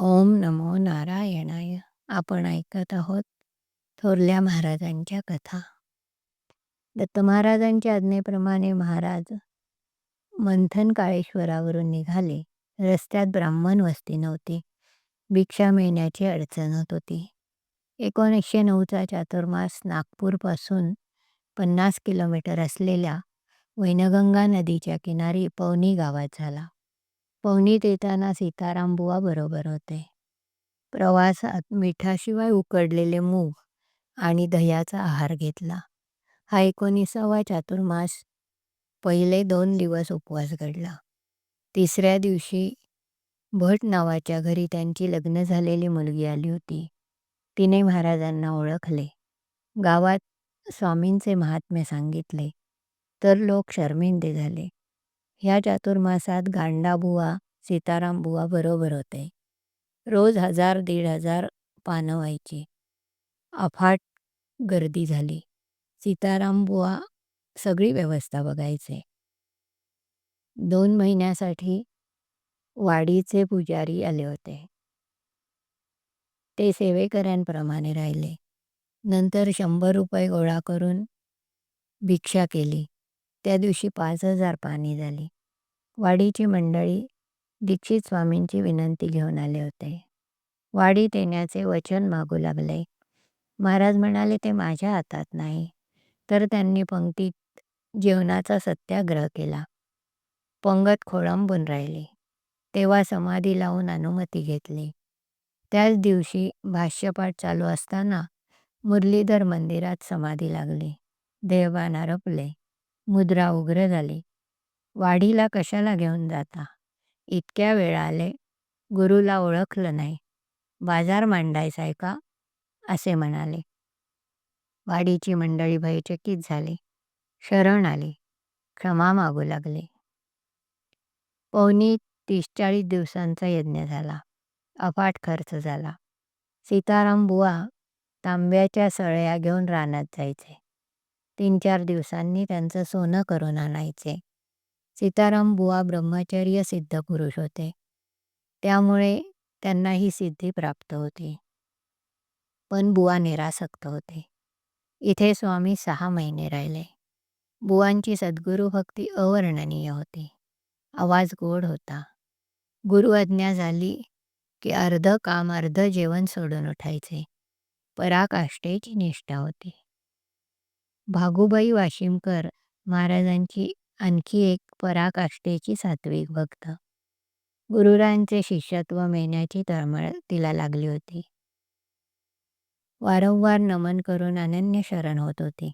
ओम नमो नारायणाय. आपण ऐकत आहोत थोरल्या महाराजांच्या कथा. दत्त महाराजांच्या आज्ञेप्रमाणे महाराज मंथन काळेश्वरावरून निघाले. रस्त्यात ब्राह्मण वस्ती नव्हती. भिक्षा मिळण्याची अडचण होत होती. एकोणीसशे नऊचा चातुर्मास नागपूरपासून पन्नास किलोमीटर असलेल्या वैनगंगा नदीच्या किनारी पवनी गावात झाला. पवनीत येताना सीताराम बुवा बरोबर होते. प्रवासात मिठाशिवाय उकडलेले मूग आणि दह्याचा आहार घेतला. हा एकोणीसावा चातुर्मास पहिले दोन दिवस उपवास घडला. तिसऱ्या दिवशी भट नावाच्या घरी त्यांची लग्न झालेली मुलगी आली होती. तिने महाराजांना ओळखले. गावात स्वामींचे महात्म्य सांगितले. तर लोक शर्मिंदे झाले. ह्या चातुर्मासात गांडाबुवा सीतारामबुवा बरोबर होते. रोज हजार दीड हजार पानं व्हायची. अफाट गर्दी झाली. सीतारामबुवा सगळी व्यवस्था बघायचे. दोन महिन्यासाठी वाडीचे पुजारी आले होते. ते सेवेकऱ्यांप्रमाणे राहिले. नंतर शंभर रुपये गोळा करून भिक्षा केली. त्या दिवशी पाच हजार पाणी झाली. वाडीची मंडळी दीक्षित स्वामींची विनंती घेऊन आले होते. वाडीत येण्याचे वचन मागू लागले. महाराज म्हणाले ते माझ्या हातात नाही. तर त्यांनी पंक्तीत जेवणाचा सत्याग्रह केला. पंगत खोळंबून राहिली. तेव्हा समाधी लावून अनुमती घेतली. त्याच दिवशी भाष्यपाठ चालू असताना मुरलीधर मंदिरात समाधी लागली. देवबान आरपले. मुद्रा उग्र झाली. वाडीला कशाला घेऊन जाता? इतक्या वेळाले गुरुला ओळखलं नाही. बाजार मांडायचा आहे का? असे म्हणाले. वाडीची मंडळी भयचकित झाली. शरण आली. क्षमा मागू लागली. पवनी तीस चाळीस दिवसांचा यज्ञ झाला. अफाट खर्च झाला. सीताराम बुवा तांब्याच्या सळया घेऊन रानात जायचे. तीन चार दिवसांनी त्यांचं सोनं करून आणायचे. सीताराम बुवा ब्रह्मचर्य सिद्ध पुरुष होते. त्यामुळे त्यांना ही सिद्धी प्राप्त होती. पण बुवा निरासक्त होते. इथे स्वामी सहा महिने राहिले. बुवांची सद्गुरू भक्ती अवर्णनीय होती. आवाज गोड होता. गुरुआज्ञा झाली की अर्ध काम अर्ध जेवण सोडून उठायचे. पराकाष्ठेची निष्ठा होती. भागुबाई वाशिमकर महाराजांची आणखी एक पराकाष्ठेची सात्विक भक्त. गुरुरांचे शिष्यत्व मिळण्याची तळमळ तिला लागली होती. वारंवार नमन करून अनन्य शरण होत होती.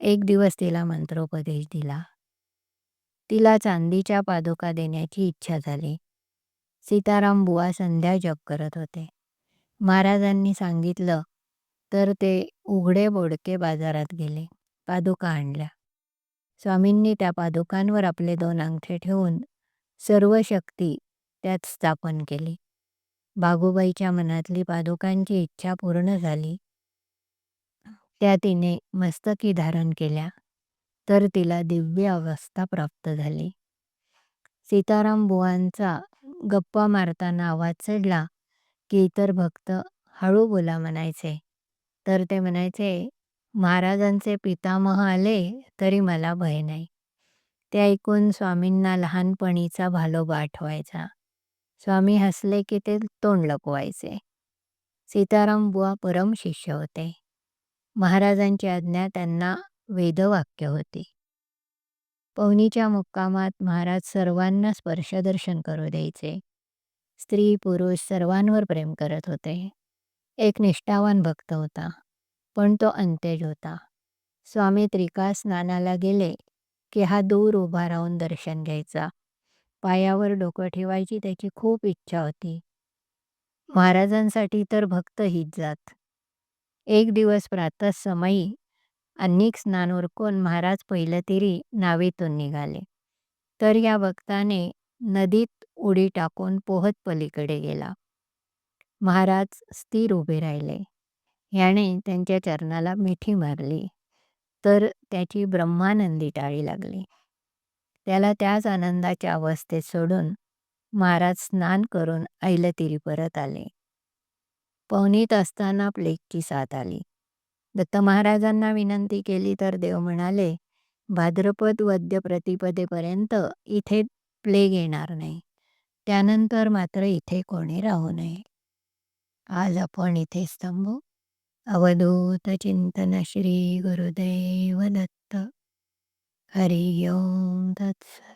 एक दिवस तिला मंत्रोपदेश दिला. तिला चांदीच्या पादुका देण्याची इच्छा झाली. सीताराम बुवा संध्या जप करत होते. महाराजांनी सांगितलं तर ते उघडे बोडके बाजारात गेले पादुका आणल्या. स्वामींनी त्या पादुकांवर आपले दोन अंगठे ठेवून सर्व शक्ती त्यात स्थापन केली. बागुबाईच्या मनातली पादुकांची इच्छा पूर्ण झाली. त्या तिने मस्तकी धारण केल्या तर तिला दिव्य अवस्था प्राप्त झाली. सीताराम बुवांचा गप्पा मारताना आवाज चढला की इतर भक्त हळू बोला म्हणायचे तर ते म्हणायचे महाराजांचे पितामह आले तरी मला भय नाही. ते ऐकून स्वामींना लहानपणीचा भालोबा आठवायचा. स्वामी हसले की ते तोंड लपवायचे. सीताराम बुवा परम शिष्य होते. महाराजांची आज्ञा त्यांना वेदवाक्य होती. पवनीच्या मुक्कामात महाराज सर्वांना स्पर्शदर्शन करू द्यायचे. स्त्री पुरुष सर्वांवर प्रेम करत होते. एक निष्ठावान भक्त होता. पण तो अंतेज होता. स्वामी त्रिका स्नानाला गेले की हा दूर उभा राहून दर्शन घ्यायचा. पायावर डोकं ठेवायची त्याची खूप इच्छा होती. महाराजांसाठी तर भक्त हीच जात. एक दिवस समयी अनेक स्नान उरकून महाराज पहिलं तिरी नावेतून निघाले. तर या भक्ताने नदीत उडी टाकून पोहत पलीकडे गेला. महाराज स्थिर उभे राहिले. ह्याने त्यांच्या चरणाला मिठी मारली तर त्याची ब्रह्मानंदी टाळी लागली त्याला त्याच आनंदाच्या अवस्थेत सोडून महाराज स्नान करून ऐलतिरी परत आले. पवनीत असताना प्लेगची साथ आली. दत्त महाराजांना विनंती केली तर देव म्हणाले, भाद्रपद वद्य प्रतिपदेपर्यंत इथे प्लेग येणार नाही. त्यानंतर मात्र इथे कोणी राहू नये. आज आपण इथेच थांबू. अवधूत चिंतन श्री गुरुदेव दत्त. हरि ओम तत्सत